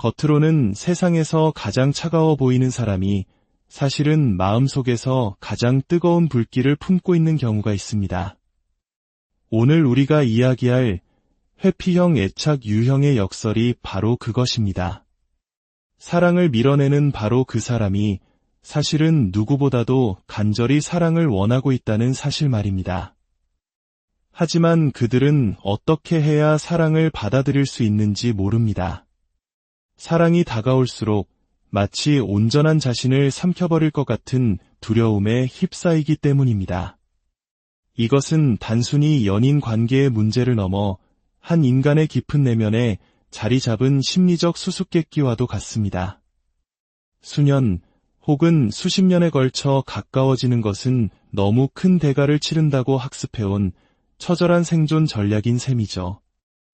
겉으로는 세상에서 가장 차가워 보이는 사람이 사실은 마음속에서 가장 뜨거운 불길을 품고 있는 경우가 있습니다. 오늘 우리가 이야기할 회피형 애착 유형의 역설이 바로 그것입니다. 사랑을 밀어내는 바로 그 사람이 사실은 누구보다도 간절히 사랑을 원하고 있다는 사실 말입니다. 하지만 그들은 어떻게 해야 사랑을 받아들일 수 있는지 모릅니다. 사랑이 다가올수록 마치 온전한 자신을 삼켜버릴 것 같은 두려움에 휩싸이기 때문입니다. 이것은 단순히 연인 관계의 문제를 넘어 한 인간의 깊은 내면에 자리 잡은 심리적 수수께끼와도 같습니다. 수년 혹은 수십 년에 걸쳐 가까워지는 것은 너무 큰 대가를 치른다고 학습해온 처절한 생존 전략인 셈이죠.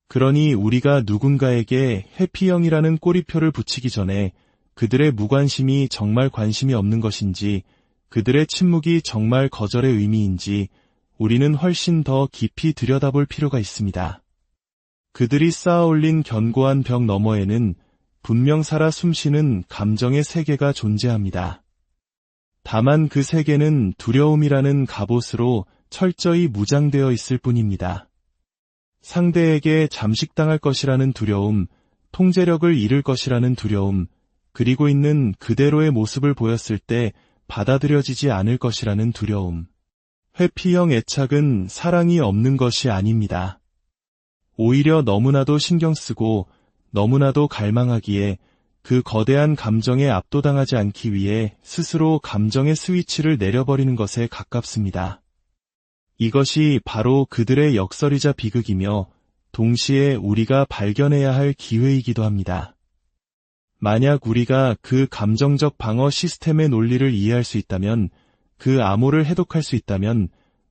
그러니 우리가 누군가에게 해피형이라는 꼬리표를 붙이기 전에 그들의 무관심이 정말 관심이 없는 것인지 그들의 침묵이 정말 거절의 의미인지 우리는 훨씬 더 깊이 들여다볼 필요가 있습니다. 그들이 쌓아올린 견고한 벽 너머에는 분명 살아 숨쉬는 감정의 세계가 존재합니다. 다만 그 세계는 두려움이라는 갑옷으로 철저히 무장되어 있을 뿐입니다. 상대에게 잠식당할 것이라는 두려움, 통제력을 잃을 것이라는 두려움, 그리고 있는 그대로의 모습을 보였을 때 받아들여지지 않을 것이라는 두려움. 회피형 애착은 사랑이 없는 것이 아닙니다. 오히려 너무나도 신경 쓰고 너무나도 갈망하기에 그 거대한 감정에 압도당하지 않기 위해 스스로 감정의 스위치를 내려버리는 것에 가깝습니다. 이것이 바로 그들의 역설이자 비극이며 동시에 우리가 발견해야 할 기회이기도 합니다. 만약 우리가 그 감정적 방어 시스템의 논리를 이해할 수 있다면 그 암호를 해독할 수 있다면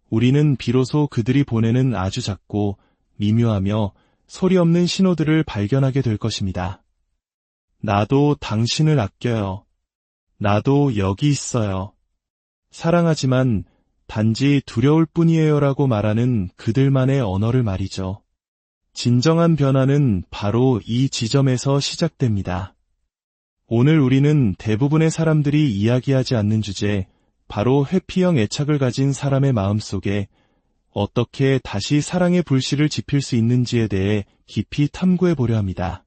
우리는 비로소 그들이 보내는 아주 작고 미묘하며 소리 없는 신호들을 발견하게 될 것입니다. 나도 당신을 아껴요. 나도 여기 있어요. 사랑하지만 단지 두려울 뿐이에요라고 말하는 그들만의 언어를 말이죠. 진정한 변화는 바로 이 지점에서 시작됩니다. 오늘 우리는 대부분의 사람들이 이야기하지 않는 주제, 바로 회피형 애착을 가진 사람의 마음 속에 어떻게 다시 사랑의 불씨를 지필 수 있는지에 대해 깊이 탐구해 보려 합니다.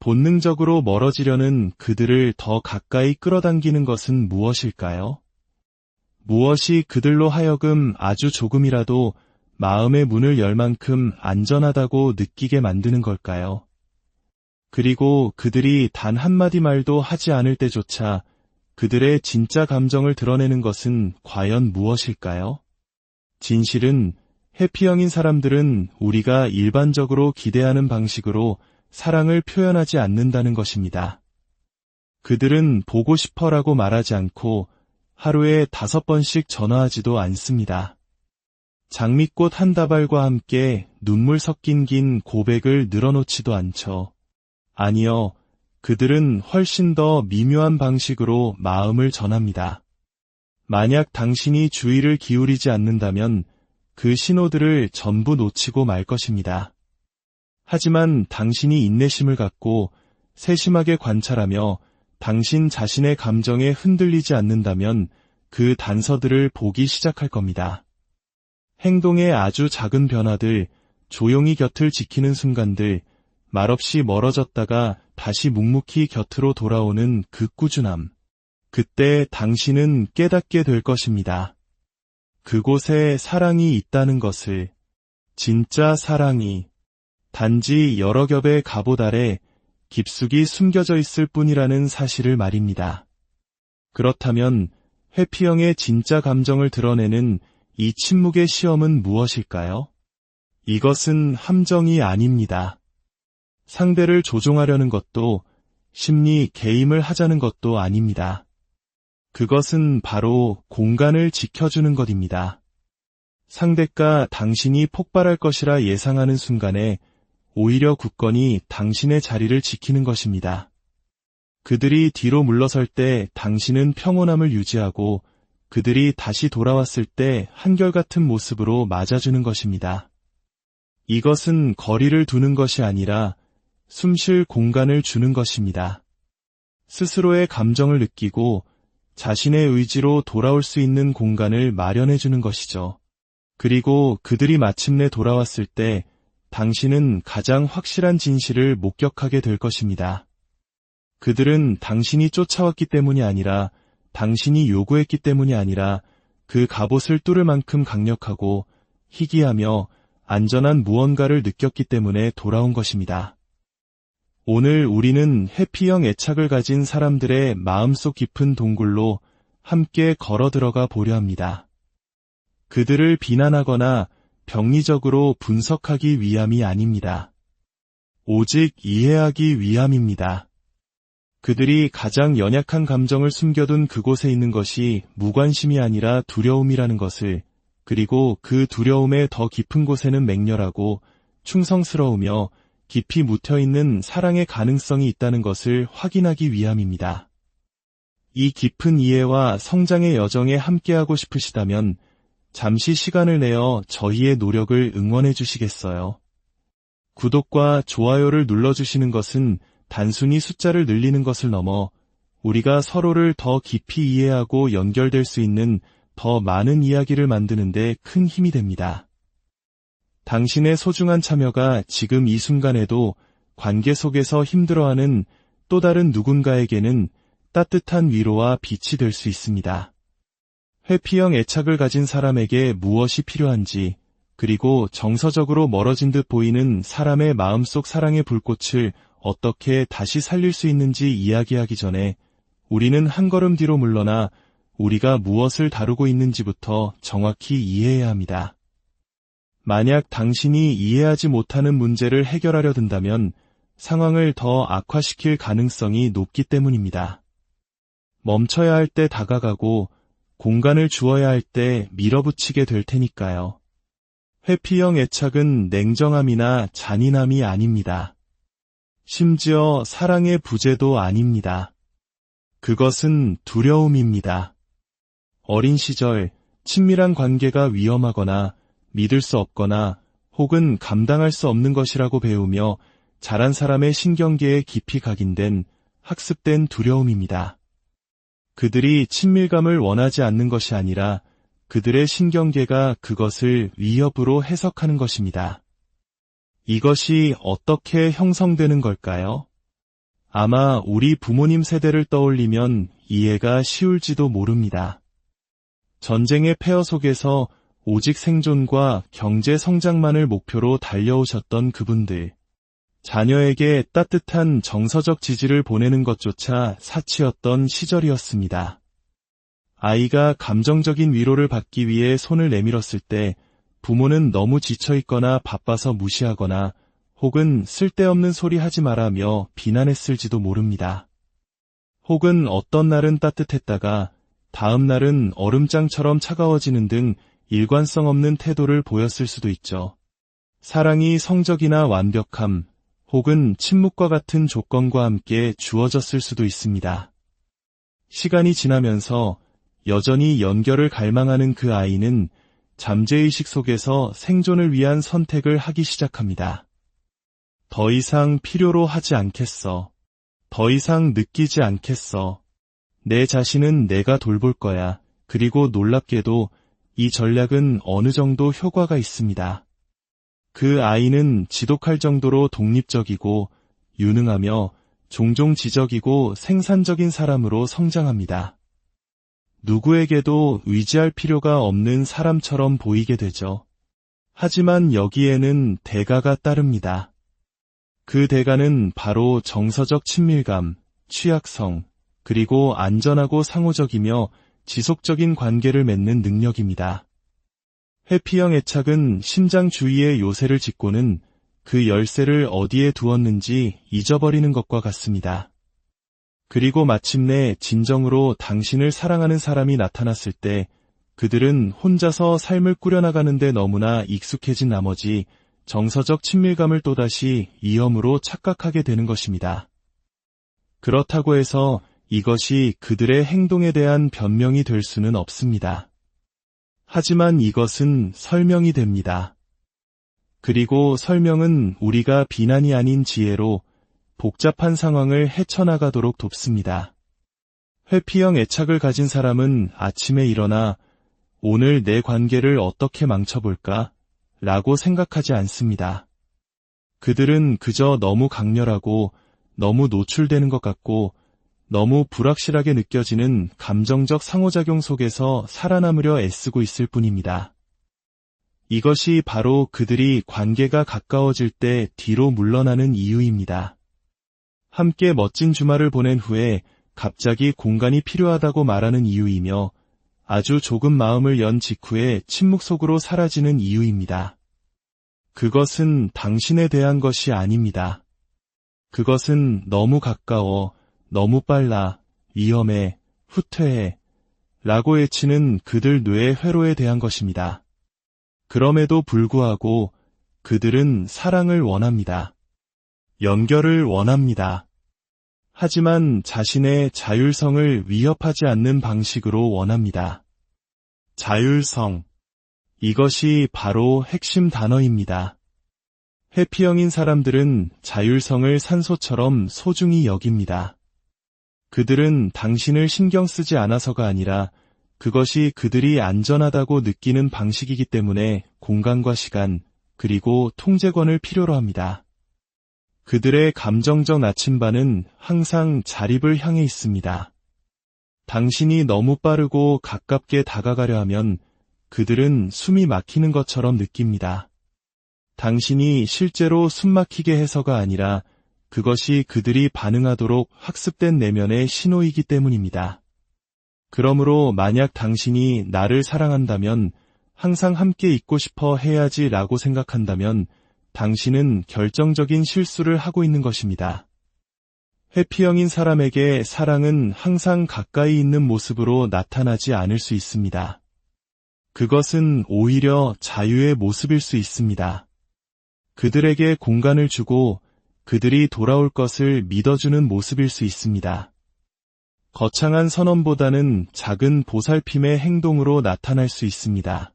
본능적으로 멀어지려는 그들을 더 가까이 끌어당기는 것은 무엇일까요? 무엇이 그들로 하여금 아주 조금이라도 마음의 문을 열 만큼 안전하다고 느끼게 만드는 걸까요? 그리고 그들이 단 한마디 말도 하지 않을 때조차 그들의 진짜 감정을 드러내는 것은 과연 무엇일까요? 진실은 해피형인 사람들은 우리가 일반적으로 기대하는 방식으로 사랑을 표현하지 않는다는 것입니다. 그들은 보고 싶어라고 말하지 않고 하루에 다섯 번씩 전화하지도 않습니다. 장미꽃 한 다발과 함께 눈물 섞인 긴 고백을 늘어놓지도 않죠. 아니요, 그들은 훨씬 더 미묘한 방식으로 마음을 전합니다. 만약 당신이 주의를 기울이지 않는다면 그 신호들을 전부 놓치고 말 것입니다. 하지만 당신이 인내심을 갖고 세심하게 관찰하며 당신 자신의 감정에 흔들리지 않는다면 그 단서들을 보기 시작할 겁니다. 행동의 아주 작은 변화들, 조용히 곁을 지키는 순간들, 말없이 멀어졌다가 다시 묵묵히 곁으로 돌아오는 그 꾸준함. 그때 당신은 깨닫게 될 것입니다. 그곳에 사랑이 있다는 것을, 진짜 사랑이, 단지 여러 겹의 갑옷 아래 깊숙이 숨겨져 있을 뿐이라는 사실을 말입니다. 그렇다면 회피형의 진짜 감정을 드러내는 이 침묵의 시험은 무엇일까요? 이것은 함정이 아닙니다. 상대를 조종하려는 것도 심리 개임을 하자는 것도 아닙니다. 그것은 바로 공간을 지켜주는 것입니다. 상대가 당신이 폭발할 것이라 예상하는 순간에 오히려 굳건히 당신의 자리를 지키는 것입니다. 그들이 뒤로 물러설 때 당신은 평온함을 유지하고 그들이 다시 돌아왔을 때 한결같은 모습으로 맞아주는 것입니다. 이것은 거리를 두는 것이 아니라 숨 쉴 공간을 주는 것입니다. 스스로의 감정을 느끼고 자신의 의지로 돌아올 수 있는 공간을 마련해 주는 것이죠. 그리고 그들이 마침내 돌아왔을 때 당신은 가장 확실한 진실을 목격하게 될 것입니다. 그들은 당신이 쫓아왔기 때문이 아니라 당신이 요구했기 때문이 아니라 그 갑옷을 뚫을 만큼 강력하고 희귀하며 안전한 무언가를 느꼈기 때문에 돌아온 것입니다. 오늘 우리는 해피형 애착을 가진 사람들의 마음속 깊은 동굴로 함께 걸어 들어가 보려 합니다. 그들을 비난하거나 병리적으로 분석하기 위함이 아닙니다. 오직 이해하기 위함입니다. 그들이 가장 연약한 감정을 숨겨둔 그곳에 있는 것이 무관심이 아니라 두려움이라는 것을, 그리고 그 두려움의 더 깊은 곳에는 맹렬하고 충성스러우며 깊이 묻혀 있는 사랑의 가능성이 있다는 것을 확인하기 위함입니다. 이 깊은 이해와 성장의 여정에 함께하고 싶으시다면 잠시 시간을 내어 저희의 노력을 응원해 주시겠어요? 구독과 좋아요를 눌러주시는 것은 단순히 숫자를 늘리는 것을 넘어 우리가 서로를 더 깊이 이해하고 연결될 수 있는 더 많은 이야기를 만드는데 큰 힘이 됩니다. 당신의 소중한 참여가 지금 이 순간에도 관계 속에서 힘들어하는 또 다른 누군가에게는 따뜻한 위로와 빛이 될 수 있습니다. 회피형 애착을 가진 사람에게 무엇이 필요한지, 그리고 정서적으로 멀어진 듯 보이는 사람의 마음속 사랑의 불꽃을 어떻게 다시 살릴 수 있는지 이야기하기 전에 우리는 한 걸음 뒤로 물러나 우리가 무엇을 다루고 있는지부터 정확히 이해해야 합니다. 만약 당신이 이해하지 못하는 문제를 해결하려 든다면 상황을 더 악화시킬 가능성이 높기 때문입니다. 멈춰야 할 때 다가가고 공간을 주어야 할 때 밀어붙이게 될 테니까요. 회피형 애착은 냉정함이나 잔인함이 아닙니다. 심지어 사랑의 부재도 아닙니다. 그것은 두려움입니다. 어린 시절 친밀한 관계가 위험하거나 믿을 수 없거나 혹은 감당할 수 없는 것이라고 배우며 자란 사람의 신경계에 깊이 각인된 학습된 두려움입니다. 그들이 친밀감을 원하지 않는 것이 아니라 그들의 신경계가 그것을 위협으로 해석하는 것입니다. 이것이 어떻게 형성되는 걸까요? 아마 우리 부모님 세대를 떠올리면 이해가 쉬울지도 모릅니다. 전쟁의 폐허 속에서 오직 생존과 경제 성장만을 목표로 달려오셨던 그분들. 자녀에게 따뜻한 정서적 지지를 보내는 것조차 사치였던 시절이었습니다. 아이가 감정적인 위로를 받기 위해 손을 내밀었을 때 부모는 너무 지쳐있거나 바빠서 무시하거나 혹은 쓸데없는 소리 하지 말라며 비난했을지도 모릅니다. 혹은 어떤 날은 따뜻했다가 다음 날은 얼음장처럼 차가워지는 등 일관성 없는 태도를 보였을 수도 있죠. 사랑이 성적이나 완벽함 혹은 침묵과 같은 조건과 함께 주어졌을 수도 있습니다. 시간이 지나면서 여전히 연결을 갈망하는 그 아이는 잠재의식 속에서 생존을 위한 선택을 하기 시작합니다. 더 이상 필요로 하지 않겠어. 더 이상 느끼지 않겠어. 내 자신은 내가 돌볼 거야. 그리고 놀랍게도 이 전략은 어느 정도 효과가 있습니다. 그 아이는 지독할 정도로 독립적이고 유능하며 종종 지적이고 생산적인 사람으로 성장합니다. 누구에게도 의지할 필요가 없는 사람처럼 보이게 되죠. 하지만 여기에는 대가가 따릅니다. 그 대가는 바로 정서적 친밀감, 취약성, 그리고 안전하고 상호적이며 지속적인 관계를 맺는 능력입니다. 회피형 애착은 심장 주위에 요새를 짓고는 그 열쇠를 어디에 두었는지 잊어버리는 것과 같습니다. 그리고 마침내 진정으로 당신을 사랑하는 사람이 나타났을 때 그들은 혼자서 삶을 꾸려나가는데 너무나 익숙해진 나머지 정서적 친밀감을 또다시 위험으로 착각하게 되는 것입니다. 그렇다고 해서 이것이 그들의 행동에 대한 변명이 될 수는 없습니다. 하지만 이것은 설명이 됩니다. 그리고 설명은 우리가 비난이 아닌 지혜로 복잡한 상황을 헤쳐나가도록 돕습니다. 회피형 애착을 가진 사람은 아침에 일어나 오늘 내 관계를 어떻게 망쳐볼까? 라고 생각하지 않습니다. 그들은 그저 너무 강렬하고 너무 노출되는 것 같고 너무 불확실하게 느껴지는 감정적 상호작용 속에서 살아남으려 애쓰고 있을 뿐입니다. 이것이 바로 그들이 관계가 가까워질 때 뒤로 물러나는 이유입니다. 함께 멋진 주말을 보낸 후에 갑자기 공간이 필요하다고 말하는 이유이며 아주 조금 마음을 연 직후에 침묵 속으로 사라지는 이유입니다. 그것은 당신에 대한 것이 아닙니다. 그것은 너무 가까워, 너무 빨라, 위험해, 후퇴해, 라고 외치는 그들 뇌의 회로에 대한 것입니다. 그럼에도 불구하고 그들은 사랑을 원합니다. 연결을 원합니다. 하지만 자신의 자율성을 위협하지 않는 방식으로 원합니다. 자율성. 이것이 바로 핵심 단어입니다. 회피형인 사람들은 자율성을 산소처럼 소중히 여깁니다. 그들은 당신을 신경 쓰지 않아서가 아니라 그것이 그들이 안전하다고 느끼는 방식이기 때문에 공간과 시간, 그리고 통제권을 필요로 합니다. 그들의 감정적 나침반은 항상 자립을 향해 있습니다. 당신이 너무 빠르고 가깝게 다가가려 하면 그들은 숨이 막히는 것처럼 느낍니다. 당신이 실제로 숨 막히게 해서가 아니라 그것이 그들이 반응하도록 학습된 내면의 신호이기 때문입니다. 그러므로 만약 당신이 나를 사랑한다면 항상 함께 있고 싶어 해야지 라고 생각한다면 당신은 결정적인 실수를 하고 있는 것입니다. 회피형인 사람에게 사랑은 항상 가까이 있는 모습으로 나타나지 않을 수 있습니다. 그것은 오히려 자유의 모습일 수 있습니다. 그들에게 공간을 주고 그들이 돌아올 것을 믿어주는 모습일 수 있습니다. 거창한 선언보다는 작은 보살핌의 행동으로 나타날 수 있습니다.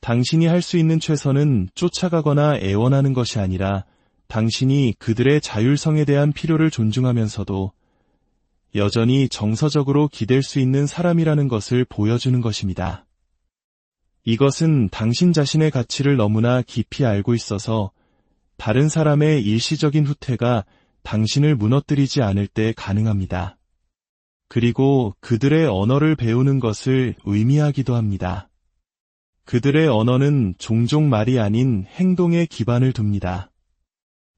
당신이 할 수 있는 최선은 쫓아가거나 애원하는 것이 아니라 당신이 그들의 자율성에 대한 필요를 존중하면서도 여전히 정서적으로 기댈 수 있는 사람이라는 것을 보여주는 것입니다. 이것은 당신 자신의 가치를 너무나 깊이 알고 있어서 다른 사람의 일시적인 후퇴가 당신을 무너뜨리지 않을 때 가능합니다. 그리고 그들의 언어를 배우는 것을 의미하기도 합니다. 그들의 언어는 종종 말이 아닌 행동에 기반을 둡니다.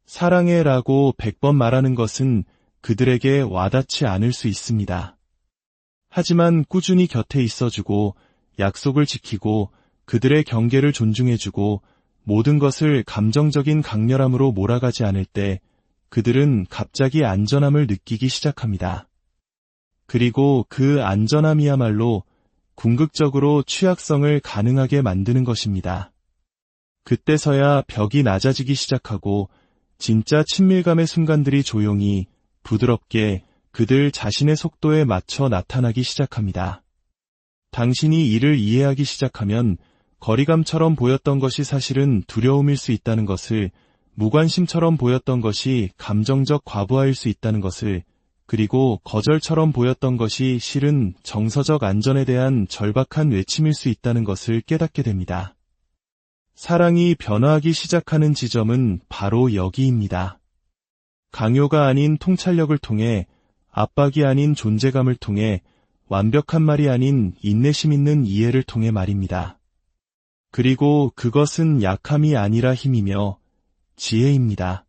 사랑해 라고 백번 말하는 것은 그들에게 와닿지 않을 수 있습니다. 하지만 꾸준히 곁에 있어주고 약속을 지키고 그들의 경계를 존중해주고 모든 것을 감정적인 강렬함으로 몰아가지 않을 때 그들은 갑자기 안전함을 느끼기 시작합니다. 그리고 그 안전함이야말로 궁극적으로 취약성을 가능하게 만드는 것입니다. 그때서야 벽이 낮아지기 시작하고 진짜 친밀감의 순간들이 조용히 부드럽게 그들 자신의 속도에 맞춰 나타나기 시작합니다. 당신이 이를 이해하기 시작하면 거리감처럼 보였던 것이 사실은 두려움일 수 있다는 것을 무관심처럼 보였던 것이 감정적 과부하일 수 있다는 것을 그리고 거절처럼 보였던 것이 실은 정서적 안전에 대한 절박한 외침일 수 있다는 것을 깨닫게 됩니다. 사랑이 변화하기 시작하는 지점은 바로 여기입니다. 강요가 아닌 통찰력을 통해 압박이 아닌 존재감을 통해 완벽한 말이 아닌 인내심 있는 이해를 통해 말입니다. 그리고 그것은 약함이 아니라 힘이며 지혜입니다.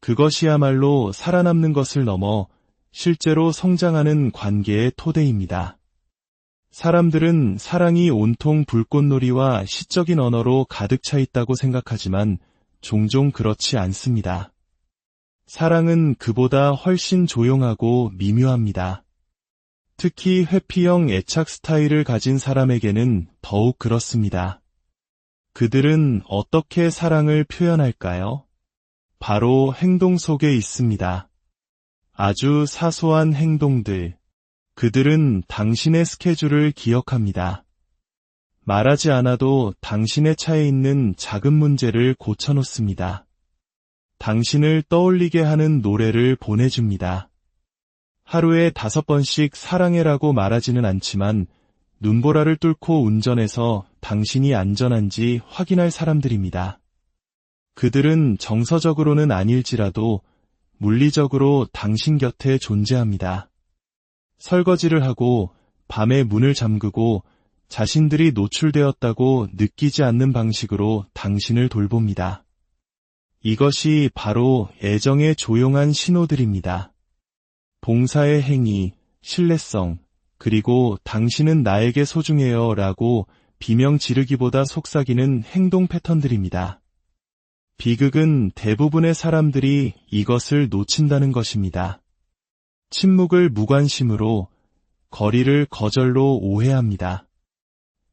그것이야말로 살아남는 것을 넘어 실제로 성장하는 관계의 토대입니다. 사람들은 사랑이 온통 불꽃놀이와 시적인 언어로 가득 차 있다고 생각하지만 종종 그렇지 않습니다. 사랑은 그보다 훨씬 조용하고 미묘합니다. 특히 회피형 애착 스타일을 가진 사람에게는 더욱 그렇습니다. 그들은 어떻게 사랑을 표현할까요? 바로 행동 속에 있습니다. 아주 사소한 행동들. 그들은 당신의 스케줄을 기억합니다. 말하지 않아도 당신의 차에 있는 작은 문제를 고쳐놓습니다. 당신을 떠올리게 하는 노래를 보내줍니다. 하루에 다섯 번씩 사랑해라고 말하지는 않지만 눈보라를 뚫고 운전해서 당신이 안전한지 확인할 사람들입니다. 그들은 정서적으로는 아닐지라도 물리적으로 당신 곁에 존재합니다. 설거지를 하고 밤에 문을 잠그고 자신들이 노출되었다고 느끼지 않는 방식으로 당신을 돌봅니다. 이것이 바로 애정의 조용한 신호들입니다. 봉사의 행위, 신뢰성, 그리고 당신은 나에게 소중해요 라고 비명 지르기보다 속삭이는 행동 패턴들입니다. 비극은 대부분의 사람들이 이것을 놓친다는 것입니다. 침묵을 무관심으로, 거리를 거절로 오해합니다.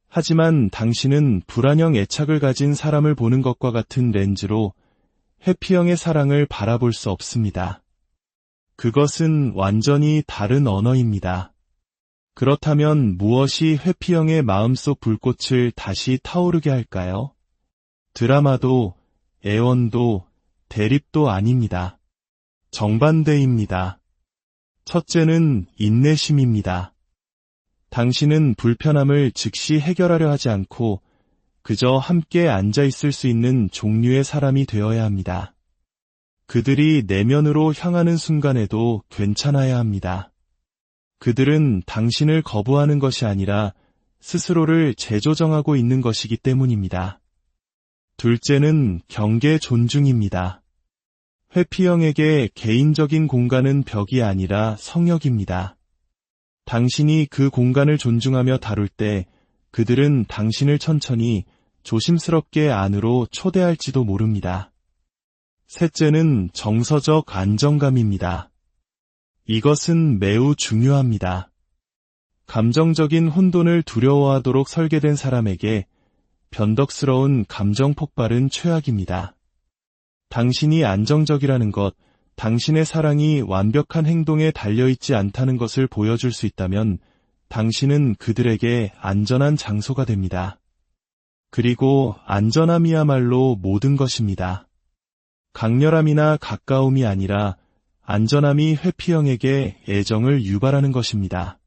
하지만 당신은 불안형 애착을 가진 사람을 보는 것과 같은 렌즈로 해피형의 사랑을 바라볼 수 없습니다. 그것은 완전히 다른 언어입니다. 그렇다면 무엇이 회피형의 마음속 불꽃을 다시 타오르게 할까요? 드라마도, 애원도, 대립도 아닙니다. 정반대입니다. 첫째는 인내심입니다. 당신은 불편함을 즉시 해결하려 하지 않고 그저 함께 앉아 있을 수 있는 종류의 사람이 되어야 합니다. 그들이 내면으로 향하는 순간에도 괜찮아야 합니다. 그들은 당신을 거부하는 것이 아니라 스스로를 재조정하고 있는 것이기 때문입니다. 둘째는 경계 존중입니다. 회피형에게 개인적인 공간은 벽이 아니라 성역입니다. 당신이 그 공간을 존중하며 다룰 때 그들은 당신을 천천히 조심스럽게 안으로 초대할지도 모릅니다. 셋째는 정서적 안정감입니다. 이것은 매우 중요합니다. 감정적인 혼돈을 두려워하도록 설계된 사람에게 변덕스러운 감정 폭발은 최악입니다. 당신이 안정적이라는 것, 당신의 사랑이 완벽한 행동에 달려있지 않다는 것을 보여줄 수 있다면 당신은 그들에게 안전한 장소가 됩니다. 그리고 안전함이야말로 모든 것입니다. 강렬함이나 가까움이 아니라 안전함이 회피형에게 애정을 유발하는 것입니다.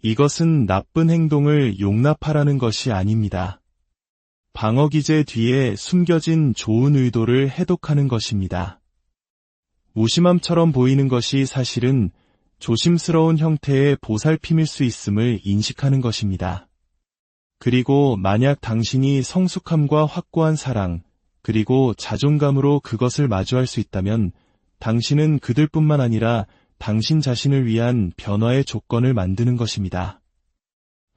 이것은 나쁜 행동을 용납하라는 것이 아닙니다. 방어 기제 뒤에 숨겨진 좋은 의도를 해독하는 것입니다. 무심함처럼 보이는 것이 사실은 조심스러운 형태의 보살핌일 수 있음을 인식하는 것입니다. 그리고 만약 당신이 성숙함과 확고한 사랑, 그리고 자존감으로 그것을 마주할 수 있다면 당신은 그들뿐만 아니라 당신 자신을 위한 변화의 조건을 만드는 것입니다.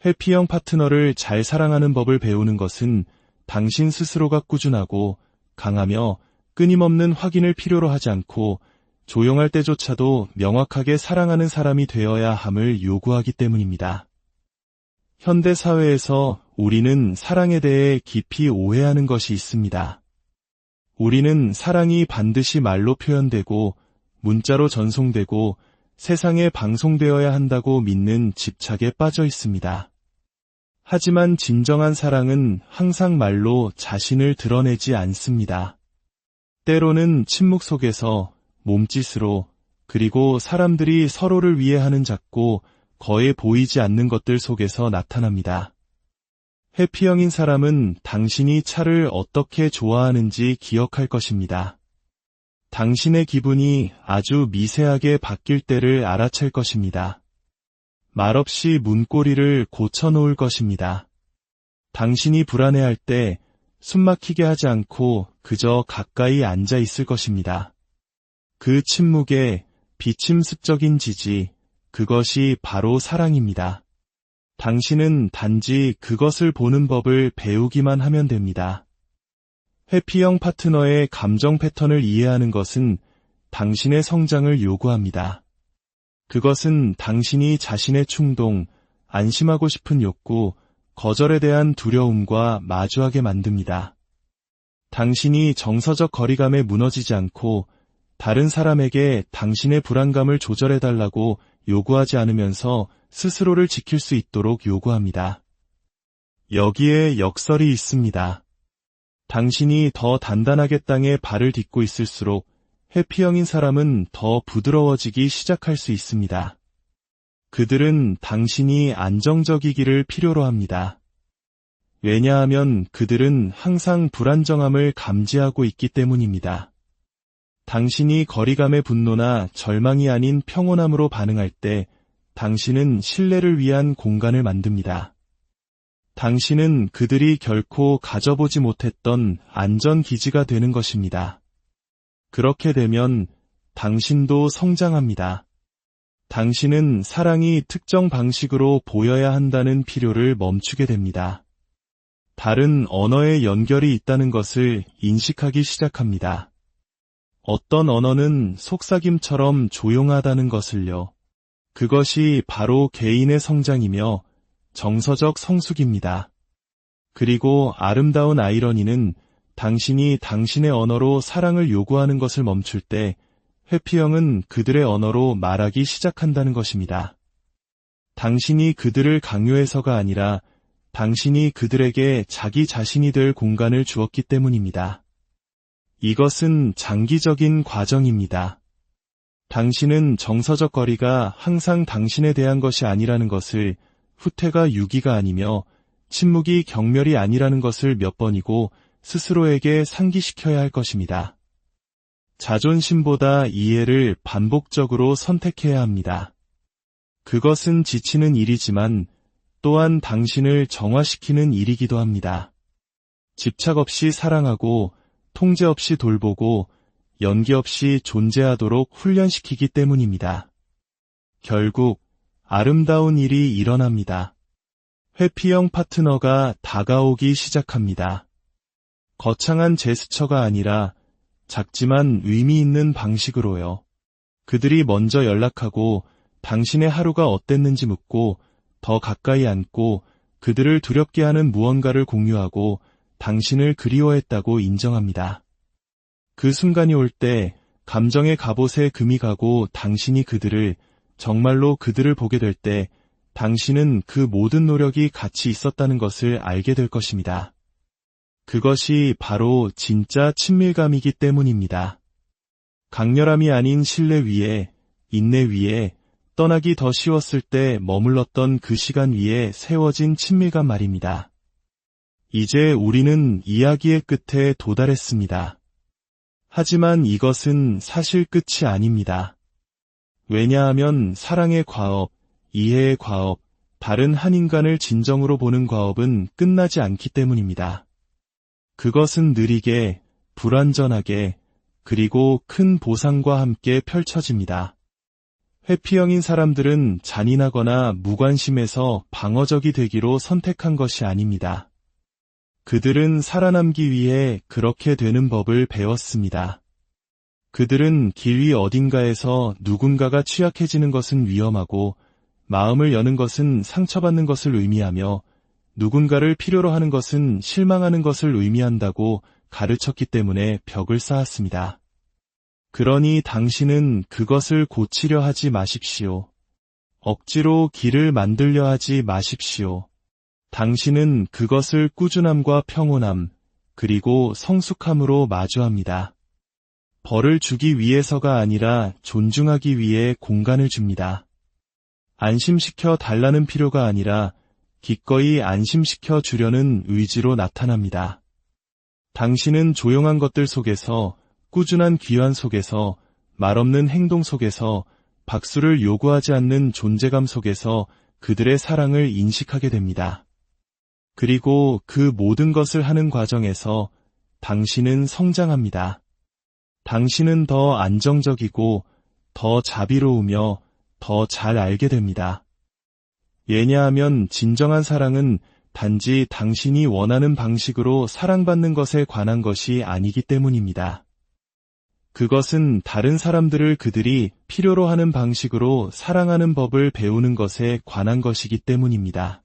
회피형 파트너를 잘 사랑하는 법을 배우는 것은 당신 스스로가 꾸준하고 강하며 끊임없는 확인을 필요로 하지 않고 조용할 때조차도 명확하게 사랑하는 사람이 되어야 함을 요구하기 때문입니다. 현대 사회에서 우리는 사랑에 대해 깊이 오해하는 것이 있습니다. 우리는 사랑이 반드시 말로 표현되고 문자로 전송되고 세상에 방송되어야 한다고 믿는 집착에 빠져 있습니다. 하지만 진정한 사랑은 항상 말로 자신을 드러내지 않습니다. 때로는 침묵 속에서 몸짓으로 그리고 사람들이 서로를 위해 하는 작고 거의 보이지 않는 것들 속에서 나타납니다. 해피형인 사람은 당신이 차를 어떻게 좋아하는지 기억할 것입니다. 당신의 기분이 아주 미세하게 바뀔 때를 알아챌 것입니다. 말없이 문고리를 고쳐놓을 것입니다. 당신이 불안해할 때 숨막히게 하지 않고 그저 가까이 앉아 있을 것입니다. 그 침묵에 비침습적인 지지, 그것이 바로 사랑입니다. 당신은 단지 그것을 보는 법을 배우기만 하면 됩니다. 회피형 파트너의 감정 패턴을 이해하는 것은 당신의 성장을 요구합니다. 그것은 당신이 자신의 충동, 안심하고 싶은 욕구, 거절에 대한 두려움과 마주하게 만듭니다. 당신이 정서적 거리감에 무너지지 않고 다른 사람에게 당신의 불안감을 조절해달라고 요구하지 않으면서 스스로를 지킬 수 있도록 요구합니다. 여기에 역설이 있습니다. 당신이 더 단단하게 땅에 발을 딛고 있을수록 회피형인 사람은 더 부드러워지기 시작할 수 있습니다. 그들은 당신이 안정적이기를 필요로 합니다. 왜냐하면 그들은 항상 불안정함을 감지하고 있기 때문입니다. 당신이 거리감의 분노나 절망이 아닌 평온함으로 반응할 때 당신은 신뢰를 위한 공간을 만듭니다. 당신은 그들이 결코 가져보지 못했던 안전기지가 되는 것입니다. 그렇게 되면 당신도 성장합니다. 당신은 사랑이 특정 방식으로 보여야 한다는 필요를 멈추게 됩니다. 다른 언어의 연결이 있다는 것을 인식하기 시작합니다. 어떤 언어는 속삭임처럼 조용하다는 것을요. 그것이 바로 개인의 성장이며 정서적 성숙입니다. 그리고 아름다운 아이러니는 당신이 당신의 언어로 사랑을 요구하는 것을 멈출 때 회피형은 그들의 언어로 말하기 시작한다는 것입니다. 당신이 그들을 강요해서가 아니라 당신이 그들에게 자기 자신이 될 공간을 주었기 때문입니다. 이것은 장기적인 과정입니다. 당신은 정서적 거리가 항상 당신에 대한 것이 아니라는 것을 후퇴가 유기가 아니며 침묵이 경멸이 아니라는 것을 몇 번이고 스스로에게 상기시켜야 할 것입니다. 자존심보다 이해를 반복적으로 선택해야 합니다. 그것은 지치는 일이지만 또한 당신을 정화시키는 일이기도 합니다. 집착 없이 사랑하고 통제 없이 돌보고 연기 없이 존재하도록 훈련시키기 때문입니다. 결국 아름다운 일이 일어납니다. 회피형 파트너가 다가오기 시작합니다. 거창한 제스처가 아니라 작지만 의미 있는 방식으로요. 그들이 먼저 연락하고 당신의 하루가 어땠는지 묻고 더 가까이 앉고 그들을 두렵게 하는 무언가를 공유하고 당신을 그리워했다고 인정합니다. 그 순간이 올 때 감정의 갑옷에 금이 가고 당신이 그들을 정말로 그들을 보게 될 때 당신은 그 모든 노력이 같이 있었다는 것을 알게 될 것입니다. 그것이 바로 진짜 친밀감이기 때문입니다. 강렬함이 아닌 신뢰 위에, 인내 위에, 떠나기 더 쉬웠을 때 머물렀던 그 시간 위에 세워진 친밀감 말입니다. 이제 우리는 이야기의 끝에 도달했습니다. 하지만 이것은 사실 끝이 아닙니다. 왜냐하면 사랑의 과업, 이해의 과업, 다른 한 인간을 진정으로 보는 과업은 끝나지 않기 때문입니다. 그것은 느리게, 불완전하게, 그리고 큰 보상과 함께 펼쳐집니다. 회피형인 사람들은 잔인하거나 무관심해서 방어적이 되기로 선택한 것이 아닙니다. 그들은 살아남기 위해 그렇게 되는 법을 배웠습니다. 그들은 길 위 어딘가에서 누군가가 취약해지는 것은 위험하고 마음을 여는 것은 상처받는 것을 의미하며 누군가를 필요로 하는 것은 실망하는 것을 의미한다고 가르쳤기 때문에 벽을 쌓았습니다. 그러니 당신은 그것을 고치려 하지 마십시오. 억지로 길을 만들려 하지 마십시오. 당신은 그것을 꾸준함과 평온함, 그리고 성숙함으로 마주합니다. 벌을 주기 위해서가 아니라 존중하기 위해 공간을 줍니다. 안심시켜 달라는 필요가 아니라 기꺼이 안심시켜 주려는 의지로 나타납니다. 당신은 조용한 것들 속에서 꾸준한 귀환 속에서 말없는 행동 속에서 박수를 요구하지 않는 존재감 속에서 그들의 사랑을 인식하게 됩니다. 그리고 그 모든 것을 하는 과정에서 당신은 성장합니다. 당신은 더 안정적이고 더 자비로우며 더 잘 알게 됩니다. 왜냐하면 진정한 사랑은 단지 당신이 원하는 방식으로 사랑받는 것에 관한 것이 아니기 때문입니다. 그것은 다른 사람들을 그들이 필요로 하는 방식으로 사랑하는 법을 배우는 것에 관한 것이기 때문입니다.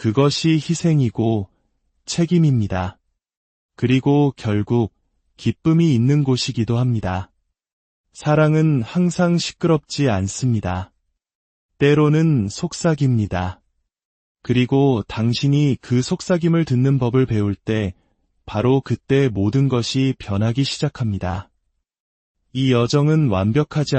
그것이 희생이고 책임입니다. 그리고 결국 기쁨이 있는 곳이기도 합니다. 사랑은 항상 시끄럽지 않습니다. 때로는 속삭입니다. 그리고 당신이 그 속삭임을 듣는 법을 배울 때 바로 그때 모든 것이 변하기 시작합니다. 이 여정은 완벽하지 않